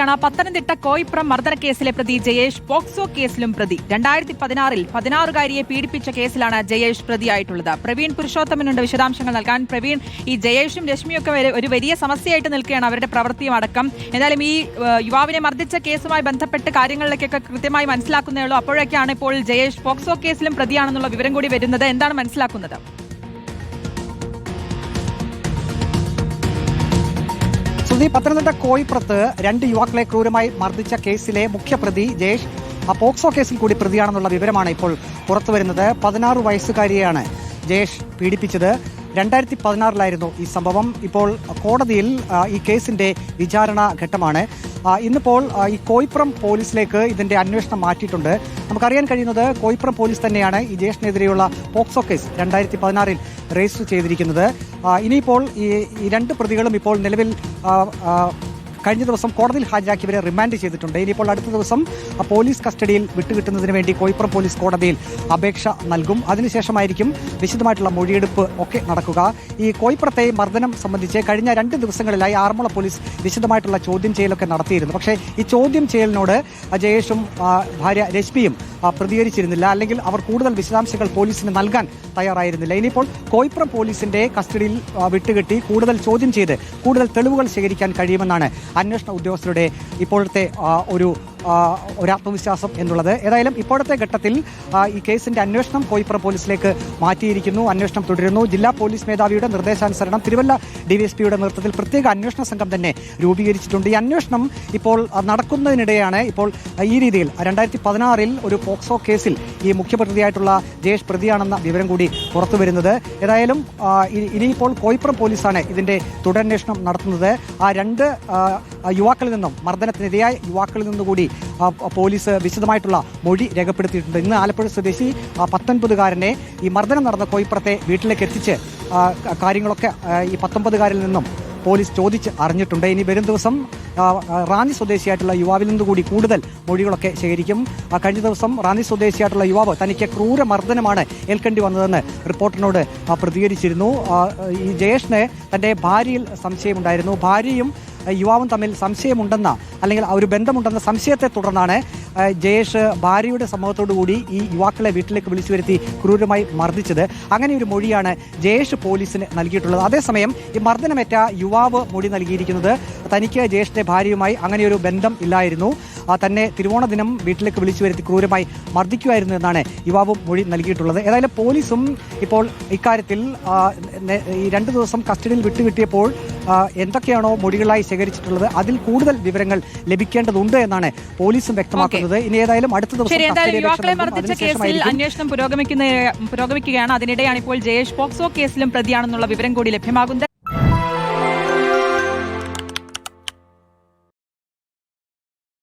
ാണ് പത്തനംതിട്ട കോയിപ്പുറം മർദ്ദനക്കേസിലെ പ്രതി ജയേഷ് പോക്സോ കേസിലും പ്രതി. രണ്ടായിരത്തി പതിനാറിൽ പതിനാറുകാരിയെ പീഡിപ്പിച്ച കേസിലാണ് ജയേഷ് പ്രതിയായിട്ടുള്ളത്. പ്രവീൺ പുരുഷോത്തമനുണ്ട് വിശദാംശങ്ങൾ നൽകാൻ. പ്രവീൺ ഈ ജയേഷും രശ്മിയൊക്കെ ഒരു വലിയ സമസ്യയായിട്ട് നിൽക്കുകയാണ് അവരുടെ പ്രവൃത്തിയും അടക്കം. എന്തായാലും ഈ യുവാവിനെ മർദ്ദിച്ച കേസുമായി ബന്ധപ്പെട്ട് കാര്യങ്ങളിലേക്കൊക്കെ കൃത്യമായി മനസ്സിലാക്കുന്നേ ഉള്ളൂ. അപ്പോഴൊക്കെയാണ് ഇപ്പോൾ ജയേഷ് പോക്സോ കേസിലും പ്രതിയാണെന്നുള്ള വിവരം കൂടി വരുന്നത്. എന്താണ് മനസ്സിലാക്കുന്നത്? ശ്രുതി പത്തനംതിട്ട കോഴിപ്പുറത്ത് രണ്ട് യുവാക്കളെ ക്രൂരമായി മർദ്ദിച്ച കേസിലെ മുഖ്യപ്രതി ജയേഷ് ആ പോക്സോ കേസിൽ കൂടി പ്രതിയാണെന്നുള്ള വിവരമാണ് ഇപ്പോൾ പുറത്തു വരുന്നത് പതിനാറ് വയസ്സുകാരിയെയാണ് ജയേഷ് പീഡിപ്പിച്ചത്. രണ്ടായിരത്തി പതിനാറിലായിരുന്നു ഈ സംഭവം. ഇപ്പോൾ കോടതിയിൽ ഈ കേസിന്റെ വിചാരണ ഘട്ടമാണ്. ഇന്നിപ്പോൾ ഈ കോയിപ്പുറം പോലീസിലേക്ക് ഇതിന്റെ അന്വേഷണം മാറ്റിയിട്ടുണ്ട്. നമുക്കറിയാൻ കഴിയുന്നത് കോയിപ്പുറം പോലീസ് തന്നെയാണ് ഈ ജയേഷിനെതിരെയുള്ള പോക്സോ കേസ് രണ്ടായിരത്തി പതിനാറിൽ രജിസ്റ്റർ ചെയ്തിരിക്കുന്നത്. ഇനിയിപ്പോൾ ഈ രണ്ട് പ്രതികളും ഇപ്പോൾ നിലവിൽ കഴിഞ്ഞ ദിവസം കോടതിയിൽ ഹാജരാക്കിയവരെ റിമാൻഡ് ചെയ്തിട്ടുണ്ട്. ഇനിയിപ്പോൾ അടുത്ത ദിവസം പോലീസ് കസ്റ്റഡിയിൽ വിട്ടുകിട്ടുന്നതിന് വേണ്ടി കോയിപ്പുറം പോലീസ് കോടതിയിൽ അപേക്ഷ നൽകും. അതിനുശേഷമായിരിക്കും വിശദമായിട്ടുള്ള മൊഴിയെടുപ്പ് ഒക്കെ നടക്കുക. ഈ കോയിപ്പുറത്തെ മർദ്ദനം സംബന്ധിച്ച് കഴിഞ്ഞ രണ്ട് ദിവസങ്ങളിലായി ആറന്മുള പോലീസ് വിശദമായിട്ടുള്ള ചോദ്യം ചെയ്യലൊക്കെ നടത്തിയിരുന്നു. പക്ഷേ ഈ ചോദ്യം ചെയ്യലിനോട് ജയേഷും ഭാര്യ രശ്മിയും പ്രതികരിച്ചിരുന്നില്ല. അല്ലെങ്കിൽ അവർ കൂടുതൽ വിശദാംശങ്ങൾ പോലീസിന് നൽകാൻ തയ്യാറായിരുന്നില്ല. ഇനിയിപ്പോൾ കോയിപ്പുറം പോലീസിന്റെ കസ്റ്റഡിയിൽ വിട്ടുകെട്ടി കൂടുതൽ ചോദ്യം ചെയ്ത് കൂടുതൽ തെളിവുകൾ ശേഖരിക്കാൻ കഴിയുമെന്നാണ് അന്വേഷണ ഉദ്യോഗസ്ഥരുടെ ഇപ്പോഴത്തെ ഒരു ഒരു ആത്മവിശ്വാസം എന്നുള്ളത്. ഏതായാലും ഇപ്പോഴത്തെ ഘട്ടത്തിൽ ഈ കേസിന്റെ അന്വേഷണം കോയിപ്പുറം പോലീസിലേക്ക് മാറ്റിയിരിക്കുന്നു. അന്വേഷണം തുടരുന്നു. ജില്ലാ പോലീസ് മേധാവിയുടെ നിർദ്ദേശാനുസരണം തിരുവല്ല ഡിവൈഎസ്പിയുടെ നേതൃത്വത്തിൽ പ്രത്യേക അന്വേഷണ സംഘം തന്നെ രൂപീകരിച്ചിട്ടുണ്ട്. ഈ അന്വേഷണം ഇപ്പോൾ നടക്കുന്നതിനിടെയാണ് ഇപ്പോൾ ഈ രീതിയിൽ രണ്ടായിരത്തി പതിനാറിൽ ഒരു പോക്സോ കേസിൽ ഈ മുഖ്യപ്രതിയായിട്ടുള്ള ജയേഷ് പ്രതിയാണെന്ന വിവരം കൂടി പുറത്തു വരുന്നത്. ഏതായാലും ഇനിയിപ്പോൾ കോയിപ്പുറം പോലീസാണ് ഇതിന്റെ തുടരന്വേഷണം നടത്തുന്നത്. ആ രണ്ട് യുവാക്കളിൽ നിന്നും മർദ്ദനത്തിനിരയായ യുവാക്കളിൽ നിന്നുകൂടി പോലീസ് വിശദമായിട്ടുള്ള മൊഴി രേഖപ്പെടുത്തിയിട്ടുണ്ട്. ഇന്ന് ആലപ്പുഴ സ്വദേശി പത്തൊൻപതുകാരനെ ഈ മർദ്ദനം നടന്ന കോയിപ്പുറത്തെ വീട്ടിലേക്ക് എത്തിച്ച് കാര്യങ്ങളൊക്കെ ഈ പത്തൊമ്പതുകാരിൽ നിന്നും പോലീസ് ചോദിച്ച് അറിഞ്ഞിട്ടുണ്ട്. ഇനി വരും ദിവസം റാന്നി സ്വദേശിയായിട്ടുള്ള യുവാവിൽ നിന്ന് കൂടി കൂടുതൽ മൊഴികളൊക്കെ ശേഖരിക്കും. കഴിഞ്ഞ ദിവസം റാന്നി സ്വദേശിയായിട്ടുള്ള യുവാവ് തനിക്ക് ക്രൂര മർദ്ദനമാണ് ഏൽക്കേണ്ടി വന്നതെന്ന് റിപ്പോർട്ടിനോട് പ്രതികരിച്ചിരുന്നു. ഈ ജയേഷിന് തന്റെ ഭാര്യയിൽ സംശയമുണ്ടായിരുന്നു. ഭാര്യയും യുവാവും തമ്മിൽ സംശയമുണ്ടെന്ന അല്ലെങ്കിൽ ആ ഒരു ബന്ധമുണ്ടെന്ന സംശയത്തെ തുടർന്നാണ് ജയേഷ് ഭാര്യയുടെ കൂടി ഈ യുവാക്കളെ വീട്ടിലേക്ക് വിളിച്ചു വരുത്തി ക്രൂരമായി മർദ്ദിച്ചത്. അങ്ങനെ ഒരു മൊഴിയാണ് ജയേഷ് പോലീസിന് നൽകിയിട്ടുള്ളത്. അതേസമയം ഈ മർദ്ദനമേറ്റ യുവാവ് മൊഴി നൽകിയിരിക്കുന്നത് തനിക്ക് ജയേഷിന്റെ ഭാര്യയുമായി അങ്ങനെയൊരു ബന്ധം ഇല്ലായിരുന്നു. തന്നെ തിരുവോണ ദിനം വീട്ടിലേക്ക് വിളിച്ചു വരുത്തി ക്രൂരമായി മർദ്ദിക്കുമായിരുന്നു എന്നാണ് യുവാവ് മൊഴി നൽകിയിട്ടുള്ളത്. ഏതായാലും പോലീസും ഇപ്പോൾ ഇക്കാര്യത്തിൽ ഈ രണ്ട് ദിവസം കസ്റ്റഡിയിൽ വിട്ടുകിട്ടിയപ്പോൾ എന്തൊക്കെയാണോ മൊഴികളായി ശേഖരിച്ചിട്ടുള്ളത് അതിൽ കൂടുതൽ വിവരങ്ങൾ ലഭിക്കേണ്ടതുണ്ട് എന്നാണ് പോലീസും വ്യക്തമാക്കുന്നത്. ഇനി ഏതായാലും അടുത്ത ദിവസം അന്വേഷണം പുരോഗമിക്കുന്ന പുരോഗമിക്കുകയാണ്. അതിനിടെയാണ് ഇപ്പോൾ ജയേഷ് പോക്സോ കേസിലും പ്രതിയാണെന്നുള്ള വിവരം കൂടി ലഭ്യമാകുന്നത്.